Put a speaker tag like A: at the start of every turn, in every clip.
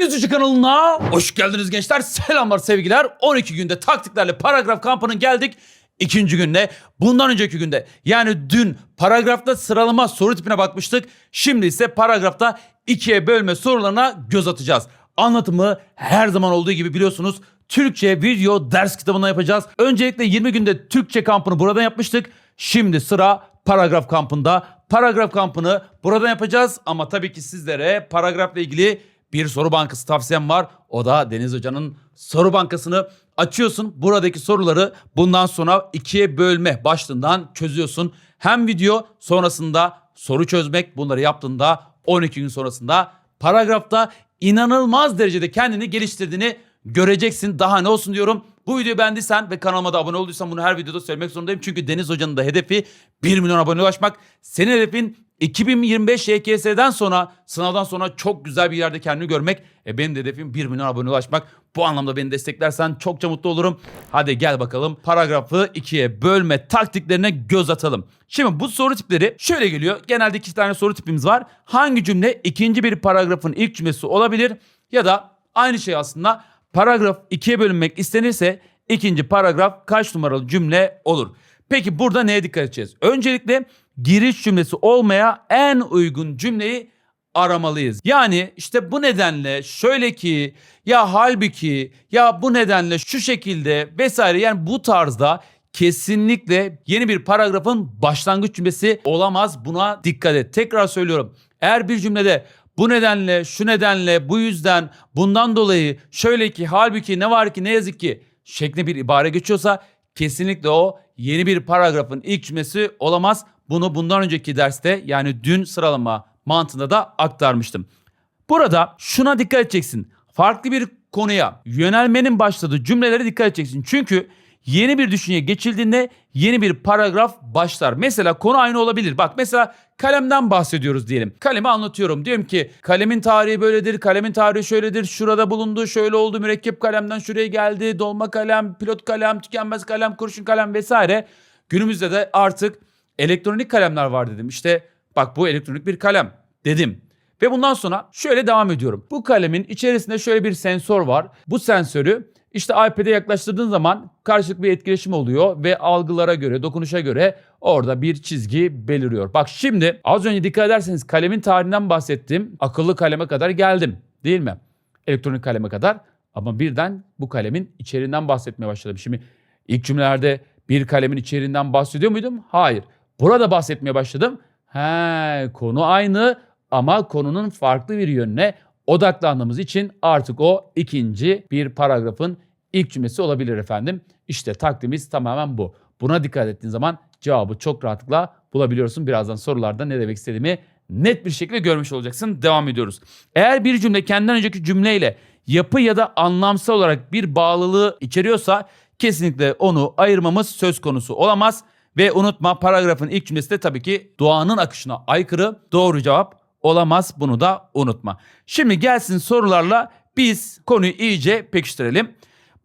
A: Deniz kanalına hoş geldiniz gençler. Selamlar sevgiler. 12 günde taktiklerle paragraf kampının geldik. İkinci günde bundan önceki günde yani dün paragrafta sıralama soru tipine bakmıştık. Şimdi ise paragrafta ikiye bölme sorularına göz atacağız. Anlatımı her zaman olduğu gibi biliyorsunuz Türkçe video ders kitabına yapacağız. Öncelikle 20 günde Türkçe kampını buradan yapmıştık. Şimdi sıra paragraf kampında. Paragraf kampını buradan yapacağız ama tabii ki sizlere paragrafla ilgili bir soru bankası tavsiyem var. O da Deniz Hoca'nın soru bankasını açıyorsun. Buradaki soruları bundan sonra ikiye bölme başlığından çözüyorsun. Hem video sonrasında soru çözmek bunları yaptığında 12 gün sonrasında paragrafta inanılmaz derecede kendini geliştirdiğini göreceksin. Daha ne olsun diyorum. Bu videoyu beğendiysen ve kanalıma da abone olduysan bunu her videoda söylemek zorundayım. Çünkü Deniz Hoca'nın da hedefi 1 milyon abone ulaşmak. Senin hedefin 2025 YKS'den sonra sınavdan sonra çok güzel bir yerde kendini görmek. E benim de hedefim 1 milyon abone ulaşmak. Bu anlamda beni desteklersen çokça mutlu olurum. Hadi gel bakalım paragrafı ikiye bölme taktiklerine göz atalım. Şimdi bu soru tipleri şöyle geliyor. Genelde iki tane soru tipimiz var. Hangi cümle ikinci bir paragrafın ilk cümlesi olabilir? Ya da aynı şey aslında paragraf ikiye bölünmek istenirse ikinci paragraf kaç numaralı cümle olur? Peki burada neye dikkat edeceğiz? Öncelikle giriş cümlesi olmaya en uygun cümleyi aramalıyız. Yani işte bu nedenle şöyle ki ya halbuki ya bu nedenle şu şekilde vesaire yani bu tarzda kesinlikle yeni bir paragrafın başlangıç cümlesi olamaz. Buna dikkat et. Tekrar söylüyorum. Eğer bir cümlede bu nedenle, şu nedenle, bu yüzden, bundan dolayı, şöyle ki, halbuki, ne var ki, ne yazık ki şeklinde bir ibare geçiyorsa kesinlikle o yeni bir paragrafın ilk cümlesi olamaz. Bunu bundan önceki derste yani dün sıralama mantığında da aktarmıştım. Burada şuna dikkat edeceksin. Farklı bir konuya yönelmenin başladığı cümlelere dikkat edeceksin. Çünkü yeni bir düşünceye geçildiğinde yeni bir paragraf başlar. Mesela konu aynı olabilir. Bak mesela kalemden bahsediyoruz diyelim. Kalemi anlatıyorum. Diyorum ki kalemin tarihi böyledir, kalemin tarihi şöyledir, şurada bulundu, şöyle oldu, mürekkep kalemden şuraya geldi, dolma kalem, pilot kalem, tükenmez kalem, kurşun kalem vesaire. Günümüzde de artık elektronik kalemler var dedim. İşte bak bu elektronik bir kalem dedim. Ve bundan sonra şöyle devam ediyorum. Bu kalemin içerisinde şöyle bir sensör var. Bu sensörü işte iPad'e yaklaştırdığın zaman karşılıklı bir etkileşim oluyor ve algılara göre, dokunuşa göre orada bir çizgi beliriyor. Bak şimdi az önce dikkat ederseniz kalemin tarihinden bahsettim. Akıllı kaleme kadar geldim değil mi? Elektronik kaleme kadar. Ama birden bu kalemin içeriğinden bahsetmeye başladım. Şimdi ilk cümlelerde bir kalemin içeriğinden bahsediyor muydum? Hayır. Burada bahsetmeye başladım. He, konu aynı ama konunun farklı bir yönüne odaklandığımız için artık o ikinci bir paragrafın ilk cümlesi olabilir efendim. İşte taktiğimiz tamamen bu. Buna dikkat ettiğin zaman cevabı çok rahatlıkla bulabiliyorsun. Birazdan sorularda ne demek istediğimi net bir şekilde görmüş olacaksın. Devam ediyoruz. Eğer bir cümle kendinden önceki cümleyle yapı ya da anlamsal olarak bir bağlılığı içeriyorsa kesinlikle onu ayırmamız söz konusu olamaz. Ve unutma paragrafın ilk cümlesi de tabii ki doğanın akışına aykırı doğru cevap olamaz. Bunu da unutma. Şimdi gelsin sorularla biz konuyu iyice pekiştirelim.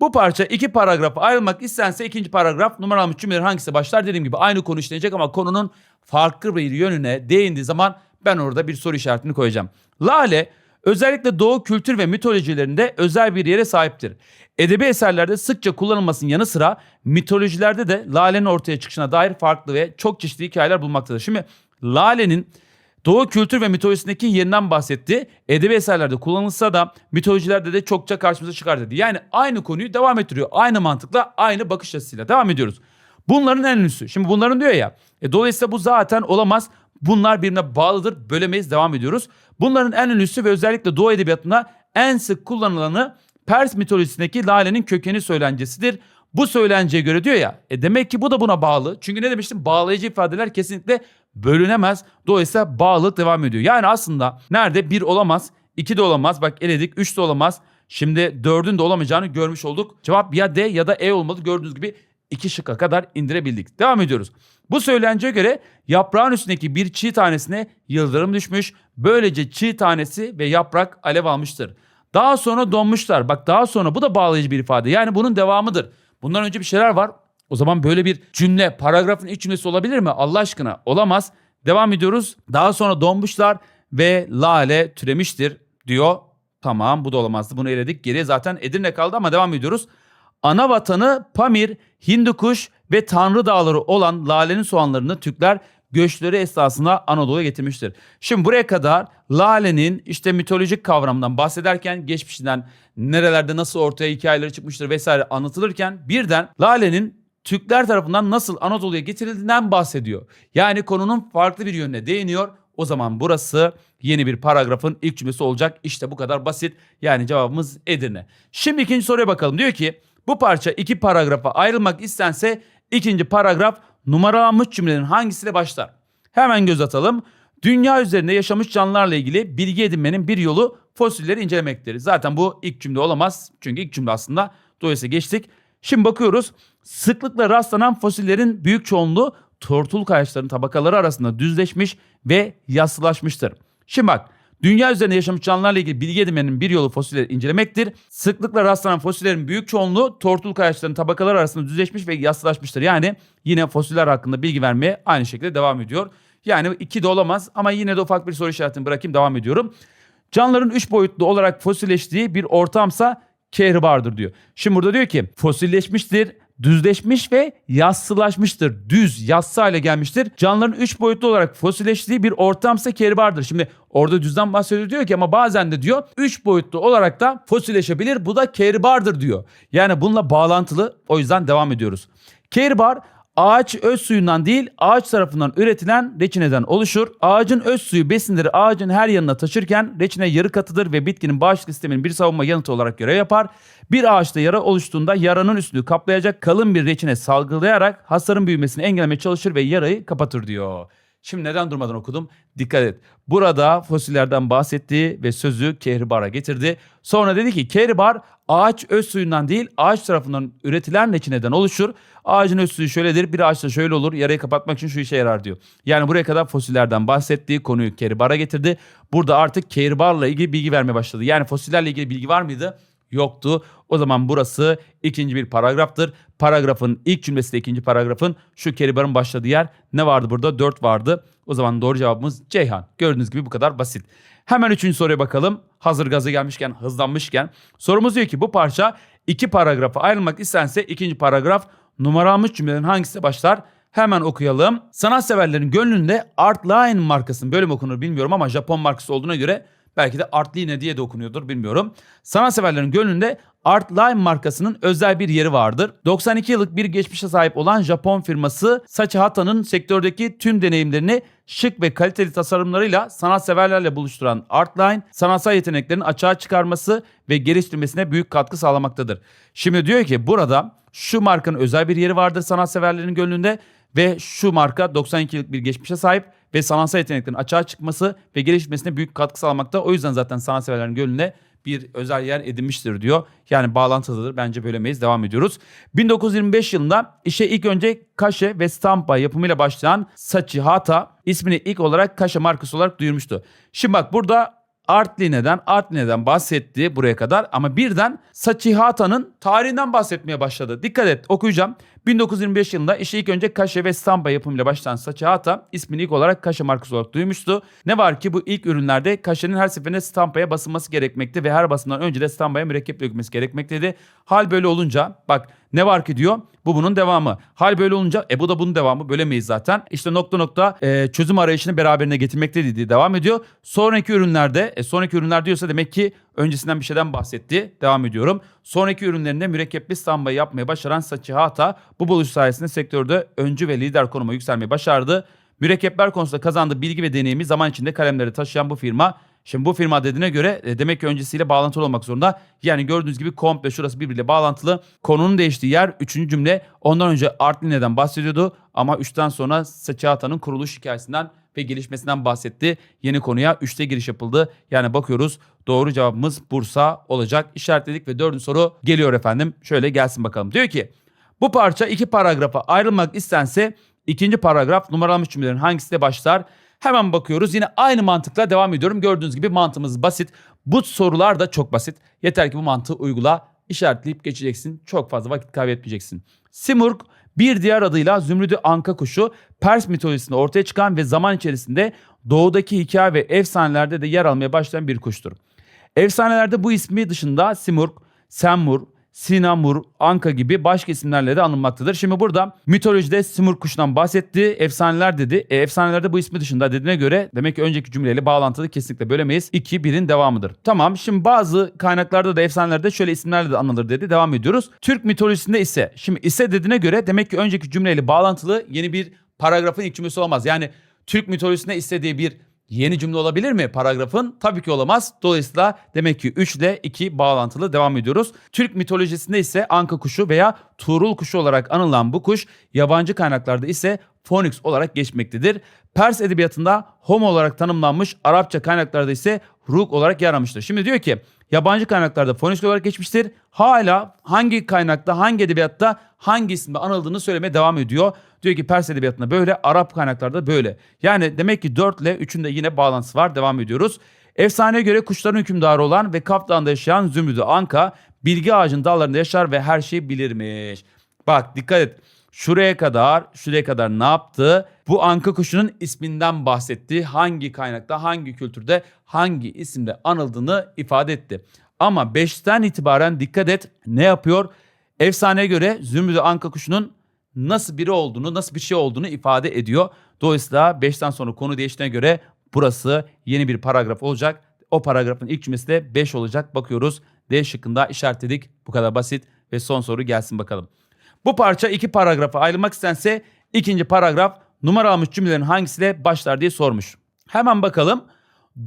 A: Bu parça iki paragrafa ayrılmak istense ikinci paragraf numaralanmış cümlelerin hangisi başlar? Dediğim gibi aynı konu işlenecek ama konunun farklı bir yönüne değindiği zaman ben orada bir soru işaretini koyacağım. Lale özellikle Doğu kültür ve mitolojilerinde özel bir yere sahiptir. Edebi eserlerde sıkça kullanılmasının yanı sıra mitolojilerde de Lale'nin ortaya çıkışına dair farklı ve çok çeşitli hikayeler bulmaktadır. Şimdi Lale'nin Doğu kültür ve mitolojisindeki yerinden bahsetti. Edebi eserlerde kullanılsa da mitolojilerde de çokça karşımıza çıkar dedi. Yani aynı konuyu devam ettiriyor. Aynı mantıkla, aynı bakış açısıyla devam ediyoruz. Bunların en ünlüsü. Şimdi bunların diyor ya. E, dolayısıyla bu zaten olamaz. Bunlar birbirine bağlıdır. Bölemeyiz. Devam ediyoruz. Bunların en ünlüsü ve özellikle Doğu edebiyatında en sık kullanılanı Pers mitolojisindeki lalenin kökeni söylencesidir. Bu söylenceye göre diyor ya. E demek ki bu da buna bağlı. Çünkü ne demiştim? Bağlayıcı ifadeler kesinlikle bölünemez. Dolayısıyla bağlılık devam ediyor. Yani aslında nerede bir olamaz, iki de olamaz. Bak eledik, üç de olamaz. Şimdi dördün de olamayacağını görmüş olduk. Cevap ya D ya da E olmalı. Gördüğünüz gibi iki şıkka kadar indirebildik. Devam ediyoruz. Bu söylenceye göre yaprağın üstündeki bir çiğ tanesine yıldırım düşmüş. Böylece çiğ tanesi ve yaprak alev almıştır. Daha sonra donmuşlar. Bak daha sonra bu da bağlayıcı bir ifade. Yani bunun devamıdır. Bundan önce bir şeyler var. O zaman böyle bir cümle paragrafın ilk cümlesi olabilir mi? Allah aşkına olamaz. Devam ediyoruz. Daha sonra donmuşlar ve lale türemiştir diyor Tamam bu da olamazdı. Bunu eledik. Geriye zaten Edirne kaldı ama devam ediyoruz. Ana vatanı Pamir, Hindukuş ve Tanrı Dağları olan Lale'nin soğanlarını Türkler göçleri esnasında Anadolu'ya getirmiştir. Şimdi buraya kadar Lale'nin işte mitolojik kavramdan bahsederken geçmişinden nerelerde nasıl ortaya hikayeleri çıkmıştır vesaire anlatılırken birden Lale'nin Türkler tarafından nasıl Anadolu'ya getirildiğinden bahsediyor. Yani konunun farklı bir yönüne değiniyor. O zaman burası yeni bir paragrafın ilk cümlesi olacak. İşte bu kadar basit. Yani cevabımız Edirne. Şimdi ikinci soruya bakalım. Diyor ki bu parça iki paragrafa ayrılmak istense ikinci paragraf numaralanmış cümlelerin hangisiyle başlar? Hemen göz atalım. Dünya üzerinde yaşamış canlılarla ilgili bilgi edinmenin bir yolu fosilleri incelemektir. Zaten bu ilk cümle olamaz. Çünkü ilk cümle aslında dolayısıyla geçtik. Şimdi bakıyoruz. Sıklıkla rastlanan fosillerin büyük çoğunluğu tortul kayaçların tabakaları arasında düzleşmiş ve yassılaşmıştır. Şimdi bak Dünya üzerinde yaşamış canlılarla ilgili bilgi edinmenin bir yolu fosilleri incelemektir. Sıklıkla rastlanan fosillerin büyük çoğunluğu tortul kayaçların tabakaları arasında düzleşmiş ve yassılaşmıştır. Yani yine fosiller hakkında bilgi vermeye aynı şekilde devam ediyor. Yani iki de olamaz ama yine de ufak bir soru işaretini bırakayım devam ediyorum. Canlıların üç boyutlu olarak fosilleştiği bir ortamsa kehribardır diyor. Şimdi burada diyor ki fosilleşmiştir, düzleşmiş ve yassılaşmıştır. Düz, yassı hale gelmiştir. Canlıların üç boyutlu olarak fosilleştiği bir ortamsa kehribardır. Şimdi orada düzden bahsediyor diyor ki ama bazen de diyor üç boyutlu olarak da fosilleşebilir. Bu da kehribardır diyor. Yani bununla bağlantılı. O yüzden devam ediyoruz. Kehribar Ağaç öz suyundan değil ağaç tarafından üretilen reçineden oluşur. Ağacın öz suyu besinleri ağacın her yanına taşırken reçine yarı katıdır ve bitkinin bağışıklık sisteminin bir savunma yanıtı olarak görev yapar. Bir ağaçta yara oluştuğunda yaranın üstünü kaplayacak kalın bir reçine salgılayarak hasarın büyümesini engellemeye çalışır ve yarayı kapatır diyor. Şimdi neden durmadan okudum? Dikkat et. Burada fosillerden bahsetti ve sözü kehribara getirdi. Sonra dedi ki kehribar ağaç öz suyundan değil ağaç tarafından üretilen reçineden oluşur. Ağacın öz suyu şöyledir bir ağaçta şöyle olur yarayı kapatmak için şu işe yarar diyor. Yani buraya kadar fosillerden bahsettiği konuyu kehribara getirdi. Burada artık kehribarla ilgili bilgi vermeye başladı. Yani fosillerle ilgili bilgi var mıydı? Yoktu. O zaman burası ikinci bir paragraftır. Paragrafın ilk cümlesi de ikinci paragrafın şu keribarın başladığı yer ne vardı burada? 4 vardı. O zaman doğru cevabımız Ceyhan. Gördüğünüz gibi bu kadar basit. Hemen üçüncü soruya bakalım. Hazır gazı gelmişken, hızlanmışken. Sorumuz diyor ki bu parça iki paragrafa ayrılmak istense ikinci paragraf numaralanmış cümlelerin hangisi başlar? Hemen okuyalım. Sanat severlerin gönlünde Artline markasının bölüm okunur bilmiyorum ama Japon markası olduğuna göre Belki de Artline diye de okunuyordur bilmiyorum. Sanatseverlerin gönlünde Artline markasının özel bir yeri vardır. 92 yıllık bir geçmişe sahip olan Japon firması Sachi sektördeki tüm deneyimlerini şık ve kaliteli tasarımlarıyla sanatseverlerle buluşturan Artline, sanatsal yeteneklerin açığa çıkarması ve geliştirmesine büyük katkı sağlamaktadır. Şimdi diyor ki burada şu markanın özel bir yeri vardır sanatseverlerin gönlünde ve şu marka 92 yıllık bir geçmişe sahip ve sanatsal yeteneklerin açığa çıkması ve gelişmesine büyük katkı sağlamakta. O yüzden zaten sanatseverlerin gönlünde bir özel yer edinmiştir diyor. Yani bağlantılıdır. Bence bölemeyiz. Devam ediyoruz. 1925 yılında işe ilk önce kaşe ve stampa yapımıyla başlayan Sachi Hata ismini ilk olarak kaşe markası olarak duyurmuştu. Şimdi bak burada Artline'den, Artline'den bahsetti buraya kadar ama birden Sachihata'nın tarihinden bahsetmeye başladı. Dikkat et okuyacağım. 1925 yılında işe ilk önce kaşe ve stampa yapımıyla başlayan Sachihata ismini ilk olarak kaşe markası olarak duymuştu. Ne var ki bu ilk ürünlerde kaşenin her seferinde stampaya basılması gerekmekte ve her basımdan önce de stampaya mürekkep dökülmesi gerekmekteydi. Hal böyle olunca bak ne var ki diyor bu bunun devamı. Hal böyle olunca e bu da bunun devamı bölemeyiz zaten. İşte nokta nokta e, çözüm arayışını beraberine getirmekteydi diye devam ediyor. Sonraki ürünlerde e, sonraki ürünler diyorsa demek ki öncesinden bir şeyden bahsetti. Devam ediyorum. Sonraki ürünlerinde mürekkepli stambayı yapmaya başaran Sachihata bu buluş sayesinde sektörde öncü ve lider konuma yükselmeyi başardı. Mürekkepler konusunda kazandığı bilgi ve deneyimi zaman içinde kalemleri taşıyan bu firma Şimdi bu firma dediğine göre e, demek ki öncesiyle bağlantılı olmak zorunda. Yani gördüğünüz gibi komple şurası birbiriyle bağlantılı. Konunun değiştiği yer 3. cümle. Ondan önce Artline'den bahsediyordu ama 3'ten sonra Saçahata'nın kuruluş hikayesinden ve gelişmesinden bahsetti. Yeni konuya 3'te giriş yapıldı. Yani bakıyoruz doğru cevabımız Bursa olacak. İşaretledik ve dördüncü soru geliyor efendim. Şöyle gelsin bakalım. Diyor ki bu parça iki paragrafa ayrılmak istense ikinci paragraf numaralanmış cümlelerin hangisiyle başlar? Hemen bakıyoruz. Yine aynı mantıkla devam ediyorum. Gördüğünüz gibi mantığımız basit. Bu sorular da çok basit. Yeter ki bu mantığı uygula. işaretleyip geçeceksin. Çok fazla vakit kaybetmeyeceksin. Simurg bir diğer adıyla Zümrüdü Anka kuşu Pers mitolojisinde ortaya çıkan ve zaman içerisinde doğudaki hikaye ve efsanelerde de yer almaya başlayan bir kuştur. Efsanelerde bu ismi dışında Simurg, Senmur, Sinamur, Anka gibi başka isimlerle de anılmaktadır. Şimdi burada mitolojide Simurg kuşundan bahsetti. Efsaneler dedi. E, efsanelerde bu ismi dışında dediğine göre demek ki önceki cümleyle bağlantılı kesinlikle bölemeyiz. 2 1'in devamıdır. Tamam şimdi bazı kaynaklarda da efsanelerde şöyle isimlerle de anılır dedi. Devam ediyoruz. Türk mitolojisinde ise şimdi ise dediğine göre demek ki önceki cümleyle bağlantılı yeni bir paragrafın ilk cümlesi olamaz. Yani Türk mitolojisinde istediği bir Yeni cümle olabilir mi paragrafın? Tabii ki olamaz. Dolayısıyla demek ki 3 ile 2 bağlantılı devam ediyoruz. Türk mitolojisinde ise anka kuşu veya Tuğrul kuşu olarak anılan bu kuş yabancı kaynaklarda ise Phoenix olarak geçmektedir. Pers edebiyatında Homo olarak tanımlanmış, Arapça kaynaklarda ise Ruk olarak yer almıştır. Şimdi diyor ki yabancı kaynaklarda Phoenix olarak geçmiştir. Hala hangi kaynakta, hangi edebiyatta, hangi isimde anıldığını söylemeye devam ediyor. Diyor ki Pers edebiyatında böyle, Arap kaynaklarda böyle. Yani demek ki 4 ile 3'ün de yine bağlantısı var. Devam ediyoruz. Efsaneye göre kuşların hükümdarı olan ve Kaf Dağı'nda yaşayan Zümrüdü Anka bilgi ağacının dallarında yaşar ve her şeyi bilirmiş. Bak dikkat et. Şuraya kadar, şuraya kadar ne yaptı? Bu anka kuşunun isminden bahsetti. Hangi kaynakta, hangi kültürde, hangi isimde anıldığını ifade etti. Ama 5'ten itibaren dikkat et ne yapıyor? Efsaneye göre Zümrüdü Anka kuşunun nasıl biri olduğunu, nasıl bir şey olduğunu ifade ediyor. Dolayısıyla 5'ten sonra konu değiştiğine göre burası yeni bir paragraf olacak. O paragrafın ilk cümlesi de 5 olacak. Bakıyoruz. D şıkkında işaretledik. Bu kadar basit ve son soru gelsin bakalım. Bu parça iki paragrafa ayrılmak istense ikinci paragraf numara almış cümlelerin hangisiyle başlar diye sormuş. Hemen bakalım.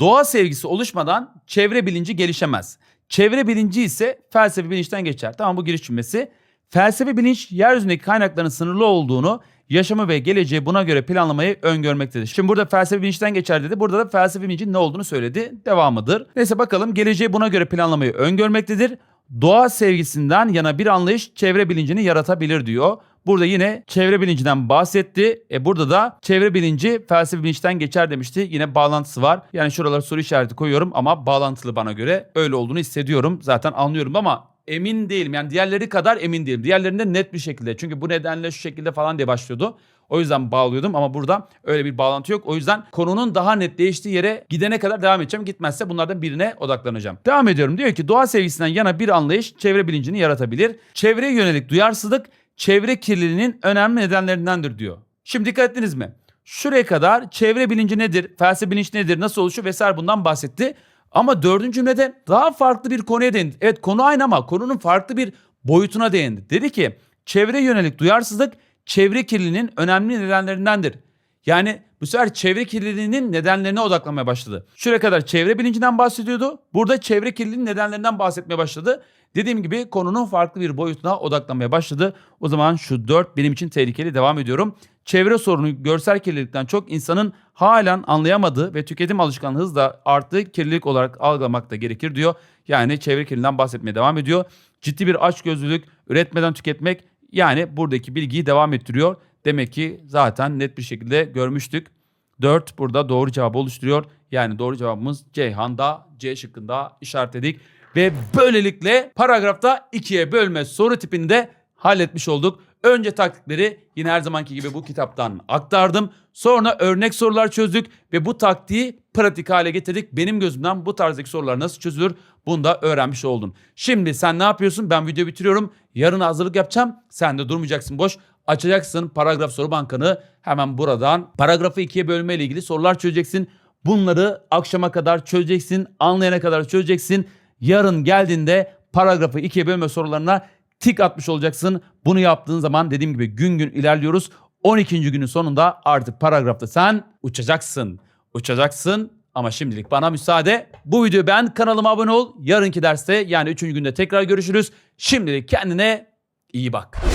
A: Doğa sevgisi oluşmadan çevre bilinci gelişemez. Çevre bilinci ise felsefi bilinçten geçer. Tamam bu giriş cümlesi. Felsefi bilinç yeryüzündeki kaynakların sınırlı olduğunu, yaşamı ve geleceği buna göre planlamayı öngörmektedir. Şimdi burada felsefi bilinçten geçer dedi. Burada da felsefi bilincin ne olduğunu söyledi. Devamıdır. Neyse bakalım geleceği buna göre planlamayı öngörmektedir. Doğa sevgisinden yana bir anlayış çevre bilincini yaratabilir diyor. Burada yine çevre bilincinden bahsetti. E burada da çevre bilinci felsefi bilinçten geçer demişti. Yine bağlantısı var. Yani şuralara soru işareti koyuyorum ama bağlantılı bana göre öyle olduğunu hissediyorum. Zaten anlıyorum ama emin değilim. Yani diğerleri kadar emin değilim. Diğerlerinde net bir şekilde. Çünkü bu nedenle şu şekilde falan diye başlıyordu. O yüzden bağlıyordum ama burada öyle bir bağlantı yok. O yüzden konunun daha net değiştiği yere gidene kadar devam edeceğim. Gitmezse bunlardan birine odaklanacağım. Devam ediyorum. Diyor ki doğa sevgisinden yana bir anlayış çevre bilincini yaratabilir. Çevreye yönelik duyarsızlık çevre kirliliğinin önemli nedenlerindendir diyor. Şimdi dikkat ettiniz mi? Şuraya kadar çevre bilinci nedir, felsefe bilinç nedir, nasıl oluşur vesaire bundan bahsetti. Ama dördüncü cümlede daha farklı bir konuya değindi. Evet konu aynı ama konunun farklı bir boyutuna değindi. Dedi ki çevre yönelik duyarsızlık çevre kirliliğinin önemli nedenlerindendir. Yani bu sefer çevre kirliliğinin nedenlerine odaklanmaya başladı. Şuraya kadar çevre bilincinden bahsediyordu. Burada çevre kirliliğinin nedenlerinden bahsetmeye başladı. Dediğim gibi konunun farklı bir boyutuna odaklanmaya başladı. O zaman şu 4 benim için tehlikeli devam ediyorum. Çevre sorunu görsel kirlilikten çok insanın halen anlayamadığı ve tüketim alışkanlığı hızla arttığı kirlilik olarak algılamak da gerekir diyor. Yani çevre kirliliğinden bahsetmeye devam ediyor. Ciddi bir açgözlülük, üretmeden tüketmek yani buradaki bilgiyi devam ettiriyor. Demek ki zaten net bir şekilde görmüştük. 4 burada doğru cevabı oluşturuyor. Yani doğru cevabımız Ceyhan'da C şıkkında işaretledik. Ve böylelikle paragrafta ikiye bölme soru tipinde halletmiş olduk. Önce taktikleri yine her zamanki gibi bu kitaptan aktardım. Sonra örnek sorular çözdük ve bu taktiği pratik hale getirdik. Benim gözümden bu tarzdaki sorular nasıl çözülür bunu da öğrenmiş oldun. Şimdi sen ne yapıyorsun? Ben videoyu bitiriyorum. Yarın hazırlık yapacağım. Sen de durmayacaksın boş. Açacaksın paragraf soru bankanı. Hemen buradan paragrafı ikiye bölme ile ilgili sorular çözeceksin. Bunları akşama kadar çözeceksin. Anlayana kadar çözeceksin. Yarın geldiğinde paragrafı ikiye bölme sorularına tik atmış olacaksın. Bunu yaptığın zaman dediğim gibi gün gün ilerliyoruz. 12. günün sonunda artık paragrafta sen uçacaksın. Uçacaksın ama şimdilik bana müsaade. Bu videoyu ben kanalıma abone ol. Yarınki derste yani 3. günde tekrar görüşürüz. Şimdilik kendine iyi bak.